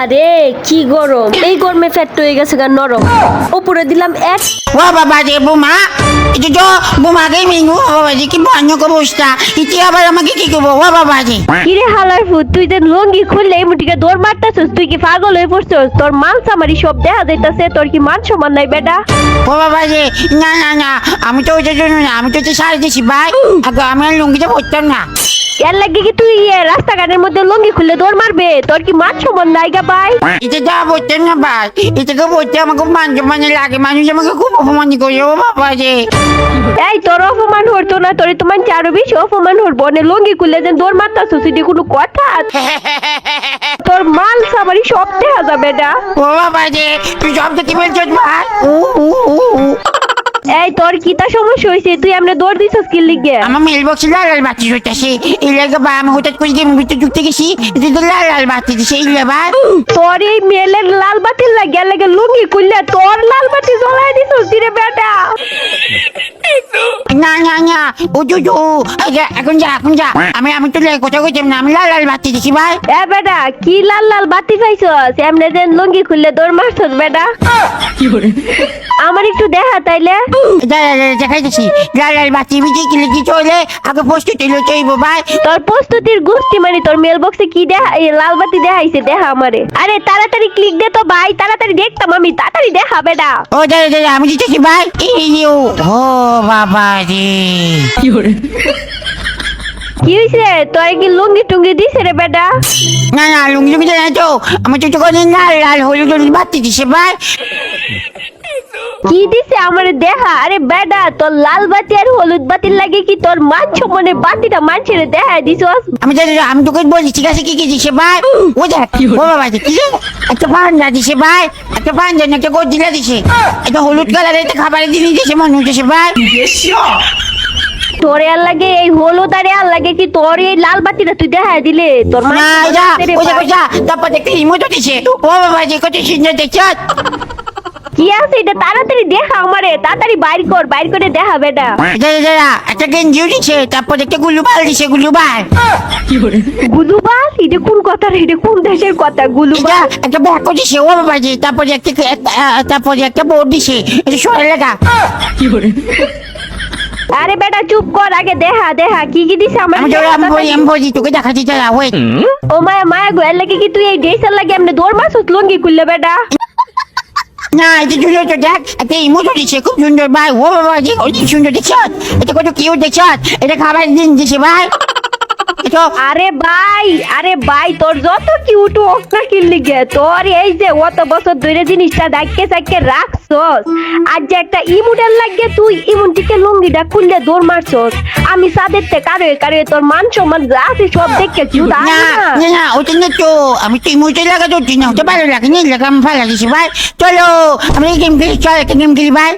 আহারে কি গরম? এই গরমে ফ্যাট হয়ে গেছে গা নরম। উপরে দিলাম এক। ও বাবা রে বোমা এটা তো বোমাকে মিনু বাবা রে কি ভয়ানক অবস্থা। ইতি আবার আমাকে কি করব ও বাবা রে কিরে হালার ফুট তুই যে লঙ্গি খুললে এই মুটিকে দৌড় মারতাছিস তুই কি পাগল হয়ে পড়ছিস? তোর মান সামারি সব দেখা যাইতাছে তোর কি মান সমান নাই বেটা? ও বাবা রে না না না আমি তো ওইটার জন্য না আমি তো ওটা সারে দিছি ভাই। আগে আমি আর লুঙ্গিটা পরতাম না। এর লাগে কি তুই রাস্তাঘাটের মধ্যে লঙ্গি খুললে দৌড় মারবে? তোর কি মান সমান নাই গা ভাই? এটা যা পরতাম না ভাই এটাকে পরতে আমাকে খুব মানে লাগে মানুষ আমাকে খুব অপমান করে ও বাবা রে। এই তোর অপমান হতো না তোর তোমার আরও বেশি অপমান হরবো না লঙ্গি খুললে যেন দৌড় মারতাছিস এটি কোনো কথা? তোর মাল সামারি সব দেখা যাবে না ও বাবা রে তুই সব কি বলছিস ভাই? উ উ উ। এই তোর কি তা সমস্যা হয়েছে তুই আমরা দৌড় দিছিস কি লিগে? আমার মেল বক্সে লাল লাল বাতি হইতাছে। এই লাগে বা আমি হঠাৎ করে গেম ভিতরে ঢুকতে গেছি এটা তো লাল লাল বাতি দিছে এই লে ভাই তোর এই মেলের লাল বাতি লাগে লাগে লুঙ্গি খুললে তোর লাল বাতি জ্বলাই দিছিস রে বেটা? না না না ও জু জু এখন যা এখন যা। আমি আমি তো লে- কথা কইতাম না আমি লাল লাল বাতি দিছি ভাই। এ বেটা কি লাল লাল বাতি পাইছস? এমনি যেন লুঙ্গি খুললে দৌড় মারছস বেটা। আমার একটু দেখা তাইলে। দেখাইতেছি। লাল বাতি বিজে কি চলে? আগে প্রস্তুতি হইব ভাই। তোর প্রস্তুতির গোষ্ঠী মানে তোর মেল বক্সে কি দেখা লাল বাতি দেখাইছে দেখা আমারে। আরে তাড়াতাড়ি ক্লিক দে তো ভাই। তাড়াতাড়ি দেখতাম আমি। তাড়াতাড়ি দেখা বেটা। ও দাদা দাদা আমি দিতেছি ভাই। ও ও বাবা রে। কি হইছে? তোর কি লুঙ্গি টুঙ্গি দিছে রে বেটা? না না লুঙ্গি দেয় তো। আমার তো লাল লাল হলুদ হলুদ বাতি দিছে ভাই। কি দিছে আমারে দেখা? আরে বেটা তোর লাল বাতি আর হলুদ বাতির লাগে কি তোর মাছ মনে বাতিটা মানুষের দেখা দিছস আমি জানি না, আমি তোকে বলছি ঠিক আছে? কি কি দিছে ভাই? ও দেখ ও বাবা কি একটা পান্ডা দিছে ভাই। একটা না একটা গদিলা দিছে। একটা হলুদ কালারের একটা খাবারের জিনিস দিছে মনে হচ্ছে ভাই। তোর আর লাগে এই হলুদ আর আর লাগে কি তোর এই লাল বাতিটা তুই দেখা দিলে? তোর। ওইটা তারপর একটা ইমোটো দিছে। ও বাবা যে কত সুন্দর দেখছ? কি আছে এটা? তাড়াতাড়ি দেখা আমারে তাড়াতাড়ি বাইর কর বাইর করে দেখা বেটা। একটা গেঞ্জিও দিছে তারপর একটা গুলুবাল দিছে গুলুবাল। গুলুবাল? এটা কোন কথা রে? এটা কোন দেশের কথা? গুলুবাল? একটা ব্যাগ দিছে ও বাবা যে তারপরে একটা তারপরে একটা বোর্ড দিছে এটা সরে লেখা আরে বেটা চুপ কর আগে দেখা দেখা কি কি দিছে আমার আমি জোরে আমি বলি। আমি বলি তোকে দেখাচ্ছি চল ওয়েট ও মায়া মায়া গো এর লাগে কি তুই এই ড্রেসের লাগে এমনি দৌড় মারছস লুঙ্গি খুললে বেটা? না এটা সুন্দর তো দেখ একটা ইমোটো দিছে খুব সুন্দর ভাই ও বাবা সুন্দর দেখছ? এটা কত কিউট দেখছ? এটা খাবার দিন দিছে ভাই। এটা আরে ভাই আরে ভাই তোর যত কিউট কিনলি গে তোর এই যে অত বছর ধরে জিনিসটা চাইকে রাখছস। আর যে একটা লাগে তুই ইমুনটিকে লুঙ্গিটা খুললে দৌড় মারছস। আমি সাদের তে কারও কারও তোর মান সম্মান যা আছে সব দেখে কিউ না ওটা না তো আমি তো না ওটা ভালো লাগে না লাগা আমি ভালো লাগিছে ভাই। চলো আমরা গেম খেলি চল একটা গেম খেলি ভাই।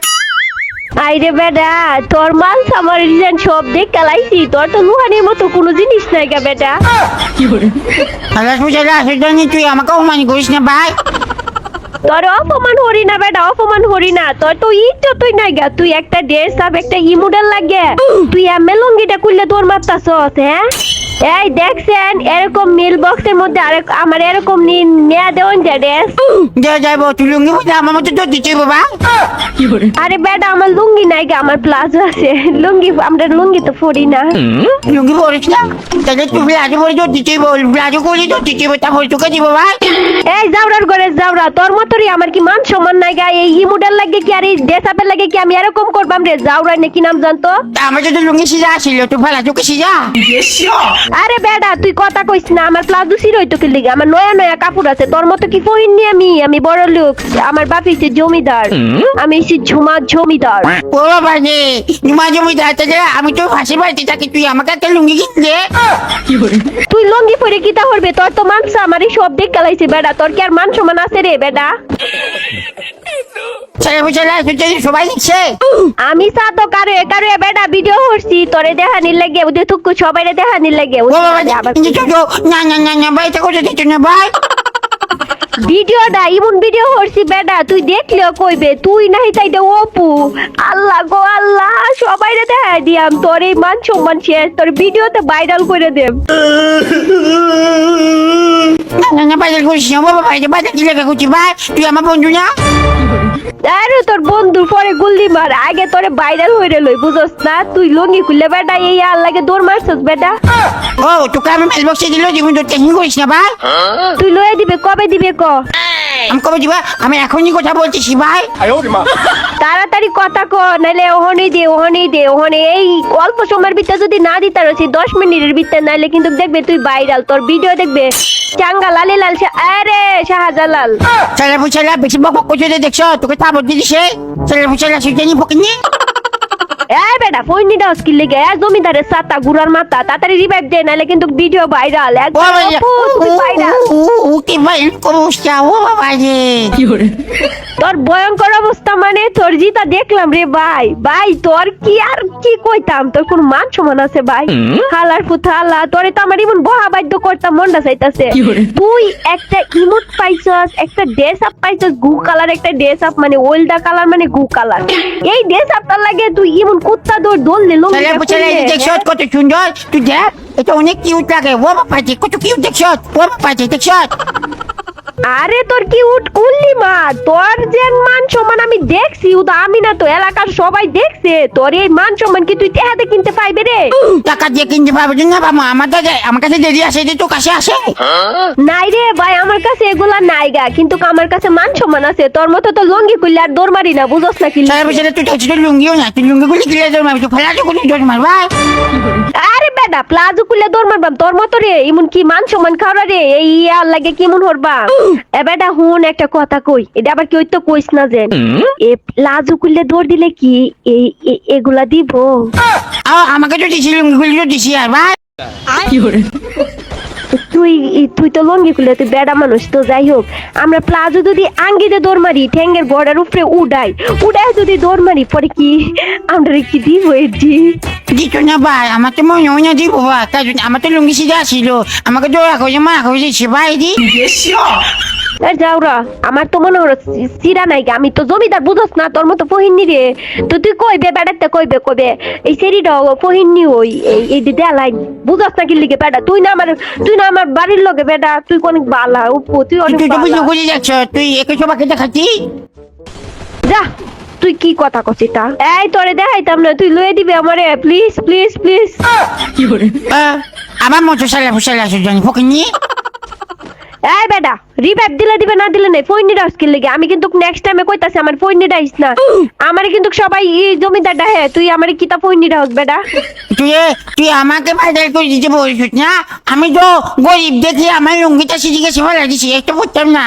আইরে বেটা তোর মান সামার ডিজাইন সব দেখে লাইছি তোর তো লুহানির মতো কোনো জিনিস নাই গা বেটা। আল্লাহ সুজালা সেটা নিয়ে তুই আমাকে অপমান করিস না ভাই। তোর অপমান হরি না বেটা অপমান হরি না। তোর তো ইটো তুই নাই গা তুই একটা ড্রেস আপ একটা ইমুডেল লাগে। তুই এমএ লঙ্গিটা খুললে তোর মারতাছস হ্যাঁ? এই দেখছেন এরকম মিল বক্সের মধ্যে আরেক আমার এরকম নেয়া দেওয়ান যা ড্রেস। যা যাব তুই লুঙ্গি বুঝে আমার মতো তো দিতে বাবা আরে বেটা আমার লুঙ্গি নাই গে আমার প্লাজো আছে। লুঙ্গি আমরা লুঙ্গি তো পরি না। লুঙ্গি পরিস না? তাহলে তুই ব্লাজো পরে তো দিতে বল। ব্লাজো করলে তো দিতে তারপরে তোকে দিব ভাই এই যাওরার করে তোর মতরই আমার কি মান সম্মান নাই গা এই ইমুডেল লাগে কি আর এই লাগে কি আমি এরকম করবাম রে? যাওরা নাকি নাম জানতো? আমার যদি লুঙ্গি সিজা আসিল তুই ভালো সিজা। আরে বেডা তুই কথা কইস না আমার প্লাজো সিরই তো কিলিগে আমার নয়া নয়া কাপড় আছে তোর মতো কি পহিনি আমি? আমি বড় লোক আমার বাপ হইছে জমিদার। আমি হইছি ঝুমা জমিদার। ও বাবা রে জমা জমি দাঁড়াতে আমি তো ফাঁসি বাড়িতে থাকি তুই আমাকে একটা লুঙ্গি কিনলে? তুই লঙ্গি পরে কিতা করবে তোর তো মানসা আমারই সব দেখ গেলাইছে বেডা তোর কি আর মান সমান আছে রে তুই সবাই দিচ্ছে আমি সাতো কারও কারে বেটা ভিডিও করছি তোরে দেখা নিল লাগে ওদের তুকু সবাই দেখা নিল লাগে তো তো- না না না না ভাই এটা করে দিচ্ছ না ভাই। ভিডিওটা, ইমন ভিডিও করছি, বেটা, তুই দেখলেও কইবে, তুই নাই তাই দে অপু। আল্লাহ গো আল্লাহ সবাই রে দেখা দিয়াম, তোর এই মান সম্মান শেষ তোর ভিডিওতে ভাইরাল করে দেব না না না বাবা করছি ভাই, তুই আমার বন্ধু না? আরে তোর বন্ধুর পরে গুল্লি মার আগে তোরে ভাইরাল হইরে লই বুঝছ না? তুই লঙ্গি খুললে বেটা এই আল্লাহকে দৌড় মারছস বেটা। ও তোকে আমি মেল বক্সে দিল জীবন তোর টেনশন করিস না ভাই? তুই লয়ে দিবে কবে দিবে ক? আমি কবে দিবা? আমি এখনই কথা বলতেছি ভাই। তাড়াতাড়ি কথা ক নাইলে ওহনেই দে ওহনেই দে ওহনে এই অল্প সময়ের ভিতরে যদি না দিতে রয়েছি দশ মিনিটের ভিতরে নাইলে কিন্তু দেখবে তুই ভাইরাল তোর ভিডিও দেখবে। চাঙ্গা লালি লাল আরে, শাহজালাল। ছেলে ফুছেলা বেশি বক করছে দেখছ, তোকে তাবর দিছে। ছেলে ফুছেলা সুজনি পকিনি এই বেটা ফোন স্কিল লেগে। এক জমিদারের সাতা গুড়ার মাথা তাড়াতাড়ি রিভাইভ দে কিন্তু ভিডিও ভাইরাল কি ভাই ও বাবা রে। তোর ভয়ঙ্কর অবস্থা মানে তোর জিতা দেখলাম রে ভাই। ভাই তোর কি আর কি কইতাম? তোর কোন মান সমান আছে ভাই? হালার তোরে তো আমার ইমন বহা বাধ্য করতাম মনটা চাইতাছে। তুই একটা ইমোট পাইছস একটা ড্রেস আপ পাইছস গু কালার একটা ড্রেস আপ মানে ওল্ডা কালার মানে গু কালার এই ড্রেস আপটার লাগে তুই ইমন কুত্তা দৌড় দোল নিলো ছেলে ফুছেলা দেখছ কত সুন্দর তুই দেখ এটা অনেক কিউট লাগে। ও বাবা কত কিউট দেখছ ও বাবা দেখছ আরে তোর কি উঠ কুল্লি মা তোর যে মান সম্মান আমি দেখছি উদা আমি না তো এলাকার সবাই দেখছে। তোর এই মান সম্মান কি তুই টেহাতে কিনতে পাইবে রে? টাকা দিয়ে কিনতে পারব না বাবা? আমার কাছে আমার কাছে দেরি আসে যে তোর কাছে আসে। নাই রে ভাই আমার কাছে এগুলা নাই গা। কিন্তু আমার কাছে মান সম্মান আছে। তোর মতো তো লুঙ্গি খুললে আর দৌড় মারি না বুঝস না কি তুই লুঙ্গিও না তুই লুঙ্গি গুলি কিলে তোর মারবি তুই ফেলা তো গুলি তোর মার প্লাজো দৌড় মারবাম। তোর মতো রে এমন কি মান সম্মান খাওয়া রে? এই ইয়ার লাগে কেমন হরবা? এ বেটা হুন একটা কথা কই। এটা আবার কেউ তো কইস না যে এ প্লাজো দৌড় দিলে কি এই এগুলা দিব? আমাকে তো দিছি তো দিছি আর ভাই। তুই তুই তো লঙ্গি খুলে তুই বেড়া মানুষ তো যাই হোক। আমরা প্লাজো যদি আঙ্গিতে দৌড় মারি ঠ্যাঙ্গের গড়ার উপরে উড়াই উড়াই যদি দৌড় মারি পরে কি আমরা কি দিব এটি দিত না ভাই আমার তো মনে হয় না দিব ভাই কারণ আমার তো লুঙ্গি সিধা ছিল আমাকে তো রাখো যে মা রাখো দিচ্ছে ভাই দি আর যাওরা আমার তো মনে হলো চিরা নাই। আমি তো জমিদার বুঝস না তোর মতো ফহিননি রে তো তুই কইবে বেড়াতে কইবে কবে এই সেরিটা ফহিননি ওই এই এই দিদে আলাই বুঝস না কি লিগে বেড়া তুই না আমার তুই না আমার বাড়ির লগে বেড়া তুই অনেক বালা উপো তুই অনেক তুই। করে যাচ্ছ তুই একে সবাইকে দেখাচ্ছি যা তুই কি কথা কছিস তা এই তোরে দেখাইতাম না তুই লয়ে দিবি আমারে প্লিজ প্লিজ প্লিজ আমার মতো সালা ফুসালা সুজন ফকিনি এই বেটা রিভাইভ দিলে দিবে না দিলে নাই ফোন নিটা স্কিল লেগে। আমি কিন্তু নেক্সট টাইমে কইতাছি আমার ফোন আইস না। আমারে কিন্তু সবাই এই জমিদার ডাহে তুই আমারে কিতা ফোন নিটা হোক বেটা? তুই তুই আমাকে বাজার করে দিতে বলছিস না? আমি তো গরিব দেখি আমার লুঙ্গিটা সিঁড়ি গেছে ফেলা দিছি একটা পড়তাম না।